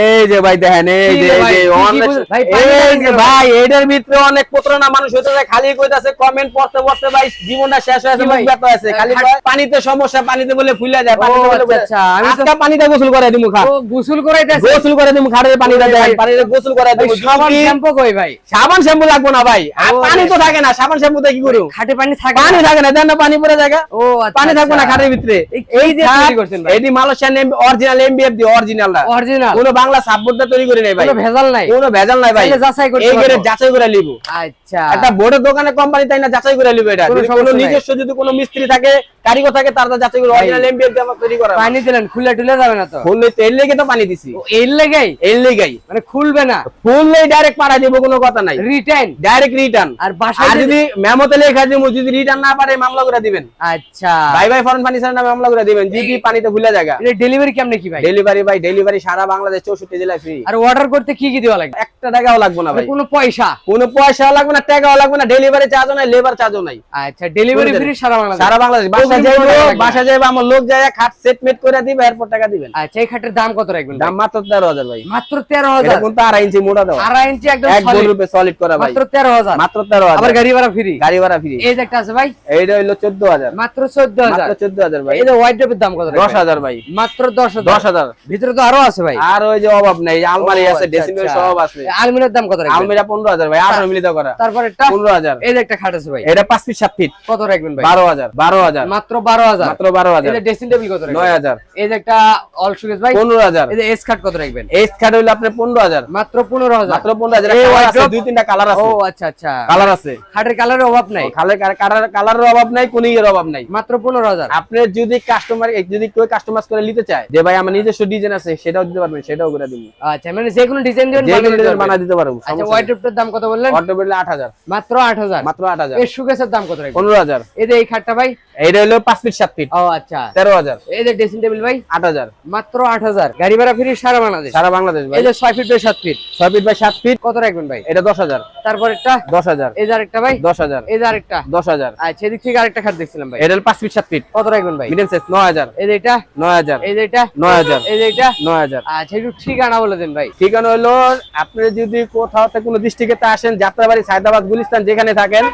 এই যে ভাই দেখেন এই যে এই যে কি কি অনেক- বল- ভাই, এই পানি দেন যে কেন? ভাই এটার ভিতরে অনেক প্রতারণা মানুষ হইতে খালি কইতাছে কমেন্ট পড়তে পড়তে ভাই জীবনটা শেষ মুখ ব্যথা আছে খালি পানিতে সমস্যা পানিতে বলে ফুলে যায় পানিতে বলে আচ্ছা, আমি তো- আজকে গোসল করে দিমু খা গোসল করাইতেছে? গোসল করে দিমু খাড়ে পানিতে দেন পানিতে গোসল করে দিমু। সাবান শ্যাম্পু কই ভাই? সাবান শ্যাম্পু লাগবো না ভাই। আর পানি তো থাকে না সাবান শ্যাম্পুতে কি করু খাটে পানি থাকে পানি? থাকে না দেন না পানি পড়ে জায়গা ও আচ্ছা, পানি থাকবে না আচ্ছা। খাটের ভিতরে। এই- এই যে তৈরি করছেন ভাই। এটি মালয়েশিয়ান অরিজিনাল এমবিএফ দি অরিজিনালটা অরিজিনাল কোনো বাংলা সাববোর্ডটা তৈরি করে নেই ভাই। কোনো ভেজাল নাই। কোনো ভেজাল নাই ভাই। যাচাই করতে এই পারব। যাচাই করে লিব আচ্ছা। একটা বোর্ডের দোকানে কোম্পানি তাই না যাচাই করে লিব এটা। কোনো। নিজস্ব যদি কোনো মিস্ত্রি থাকে কারিগর থাকে তার তো যাচাই করে অরিজিনাল এমবিএফ দিয়ে আমার তৈরি করা পানি দিলেন খুলে টুলে যাবে না তো? ফুললে তেল লেগে তো পানি দিছি। এর লেগেই? এর লেগাই। মানে খুলবে না? ফুললে ডাইরেক্ট পাড়া দিব কোনো কথা নাই। রিটার্ন ডাইরেক্ট রিটার্ন আর বাসা যদি মেমোতে লেখা দিব যদি রিটার্ন না পারে মামলা করে দিবেন। আচ্ছা। ভাই ভাই ফরেন ফার্নিচার নামে মামলা করে দিবেন। যদি পানিতে ভুলে জায়গা ডেলিভারি কেমনে কি ভাই? ডেলিভারি ভাই ডেলিভারি সারা বাংলাদেশ চৌষট্টি জেলায় ফ্রি আর অর্ডার করতে কি কি দেওয়া লাগবে? একটা টাকাও লাগবে না ভাই। কোনো পয়সা? কোনো পয়সাও লাগবে না টাকাও লাগবে না ডেলিভারি চার্জও নাই লেবার চার্জও নাই। আচ্ছা ডেলিভারি ফ্রি সারা বাংলাদেশ? সারা বাংলাদেশ। বাসা যাইবো কোনো টাকা লাগবে না। বাসা যাইবো আমার লোক যায় খাট সেট মেট করে দিবে এরপর টাকা দিবেন। আচ্ছা এই খাটের দাম কত রাখবেন দাম মাত্র তেরো হাজার ভাই। মাত্র তেরো এটা কিন্তু আড়াই ইঞ্চি মোটা আড়াই ইঞ্চি একদম রূপে সলিড করা ভাই। মাত্র তেরো হাজার। মাত্র তেরো আবার হাজার গাড়ি ভাড়া ফ্রি গাড়ি ভাড়া ফ্রি এই যে একটা আছে ভাই। এইটা হইল চোদ্দ হাজার। মাত্র চোদ্দ হাজার। মাত্র চোদ্দ হাজার ভাই। এই যে ড্রপের দাম কত দশ রাখবেন? হাজার ভাই। মাত্র দশ হাজার। দশ হাজার। ভিতরে তো আরও আছে ভাই। আর ওই যে অভাব নেই আলমারি আছে আচ্ছা, ড্রেসিং আচ্ছা। সব আছে। আলমিরার দাম কত রাখবেন? আলমিরা পনেরো হাজার ভাই আঠারো মিলিত করা। তারপর একটা পনেরো হাজার। এই যে একটা খাট আছে ভাই। এটা পাঁচ ফিট সাত ফিট। কত রাখবেন ভাই? বারো হাজার বারো হাজার। মাত্র বারো হাজার। মাত্র বারো এই যে ড্রেসিং টেবিল কত রাখবেন? নয় হাজার। এই যে একটা অল সুকেস ভাই। পনেরো হাজার। এই যে এস খাট কত রাখবেন? এই স্কার্ট হইল আপনার পনেরো হাজার। মাত্র পনেরো হাজার। মাত্র পনেরো হাজার। এই আছে দুই তিনটা কালার ও আচ্ছা আচ্ছা। কালার আছে। খাটের কালারের অভাব নাই। খালে কালার কালারের অভাব নাই কোন ইয়ের অভাব নাই। মাত্র পনেরো হাজার। আপনার যদি কাস্টমার যদি কেউ কাস্টমাইজ করে নিতে চায় যে ভাই আমার নিজস্ব ডিজাইন আছে সেটাও দিতে পারবেন। সেটাও করে দিব। আচ্ছা মানে যে কোনো ডিজাইন দিবেন যে বানিয়ে দিতে ডিজাইন পারবেন। বানা দিতে পারব আচ্ছা হোয়াইট ড্রপের দাম কত বললেন? আট হাজার। মাত্র আট হাজার? মাত্র আট হাজার। এর সুকেসের দাম কত রাখবেন? পনেরো হাজার। এই যে এই খাটটা ভাই? এইটা হলো পাঁচ ফিট সাত ফিট ও আচ্ছা। তেরো হাজার। এই যে ড্রেসিং টেবিল ভাই? আট হাজার। মাত্র আট হাজার। গাড়ি ভাড়া ফ্রি সারা বাংলাদেশ। সারা বাংলাদেশ ভাই। এই যে ছয় ফিট বাই সাত ফিট ছয় ফিট বাই সাত ফিট কত রাখবেন ভাই? এটা দশ হাজার। তারপর একটা দশ হাজার। এই যে আরেকটা ভাই? দশ হাজার। এই যে আরেকটা। দশ হাজার। আচ্ছা এদিক থেকে আরেকটা খাট দেখছিলাম ভাই। এটা হলো পাঁচ ফিট সাত ফিট কত রাখবেন ভাই? মিডিয়াম সাইজ নয় হাজার। এই যে এটা? নয় হাজার। এই যে এটা? নয় হাজার। এই যে এটা? নয় হাজার। আচ্ছা একটু ঠিকানা বলে দেন ভাই। ঠিকানা হলো, আপনি যদি কোথাও কোনো ডিস্ট্রিক্টে আসেন, যাত্রাবাড়ি সায়দাবাদ গুলিস্তান যেখানে থাকেন,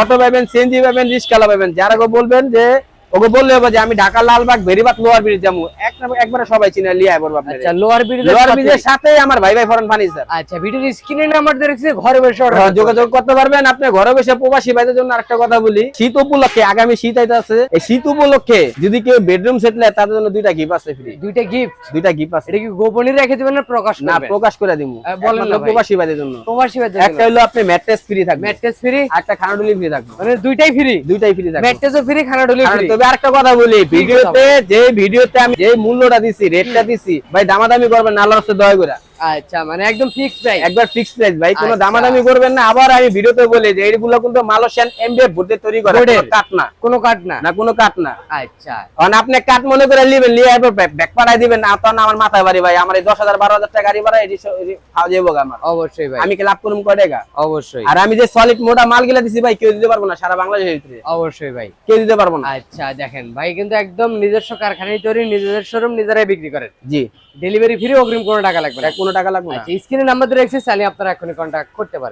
অটো পাবেন, সিএনজি পাবেন রিক্সালা পাবেন, যারা বলবেন যে ওকে বললে হবে যে আমি ঢাকা লালবাগ বেরিবাদ লোয়ার ব্রিজ যাব। এক একবারে সবাই চিনে লিয়ে আপনার আচ্ছা লোয়ার ব্রিজ লোয়ার ব্রিজের সাথে আমার ভাই ভাই ফরেন ফার্নিচার আচ্ছা ভিডিওর স্ক্রিনে নাম্বার দিয়ে রেখেছি ঘরে বসে অর্ডার হ্যাঁ, যোগাযোগ করতে পারবেন। আপনি ঘরে বসে প্রবাসী ভাইদের জন্য আরেকটা কথা বলি। শীত উপলক্ষে আগামী শীত আইতে আছে এই শীত উপলক্ষে যদি কেউ বেডরুম সেট নেয় তাদের জন্য দুইটা গিফট আছে ফ্রি দুইটা গিফট দুইটা গিফট আছে। এটা কি গোপনই রেখে দিবেন না প্রকাশ না প্রকাশ করে দিমু। বলেন না প্রবাসী ভাইদের জন্য। প্রবাসী বাজার একটা হলো আপনি ম্যাট্রেস ফ্রি থাকবে। ম্যাট্রেস ফ্রি আর একটা খানাডুলি ফ্রি থাকবে। মানে দুইটাই ফ্রি দুইটাই ফ্রি থাকবে। ম্যাট্রেসও ফ্রি খানা ডলি ফ্রি তবে আরেকটা কথা বলি ভিডিওতে যে ভিডিওতে আমি যে মূল্যটা দিছি রেটটা দিছি ভাই দামাদামি করবেন আল্লাহর রাস্তায় দয়া করে। আচ্ছা মানে একদম ফিক্স প্রাইস একবার ফিক্সড প্রাইস ভাই। কোনো আচ্ছা। দামাদামি করবেন না। আবার আমি ভিডিওতে বলি যে এইগুলো কিন্তু মালয়েশিয়ান এমবিএফ ভোটে তৈরি করে। কোনো কাট না। কোনো কাট না। না কোনো কাট না। আচ্ছা। কারণ আপনি কাট মনে করে নিবেন নিয়ে এরপর ব্যাক পাঠাই দিবেন না। তখন আমার মাথায় বাড়ি ভাই। আমার এই দশ হাজার বারো হাজার টাকা গাড়ি ভাড়া এটি খাওয়া যাব আমার। অবশ্যই ভাই। আমি কি লাভ করুম কয় টাকা? অবশ্যই। আর আমি যে সলিড মোটা মাল গিলা দিছি ভাই কেউ দিতে পারব না সারা বাংলাদেশের ভিতরে। অবশ্যই ভাই। কেউ দিতে পারব না। আচ্ছা দেখেন ভাই কিন্তু একদম নিজস্ব কারখানায় তৈরি নিজেদের শোরুম নিজেরাই বিক্রি করেন। জি। ডেলিভারি ফ্রি অগ্রিম কোনো টাকা লাগবে না। কোনো টাকা লাগবে না। আচ্ছা স্ক্রিনে নাম্বার দিয়ে রেখেছি চাইলে আপনারা এখনই কন্ট্যাক্ট করতে পারেন।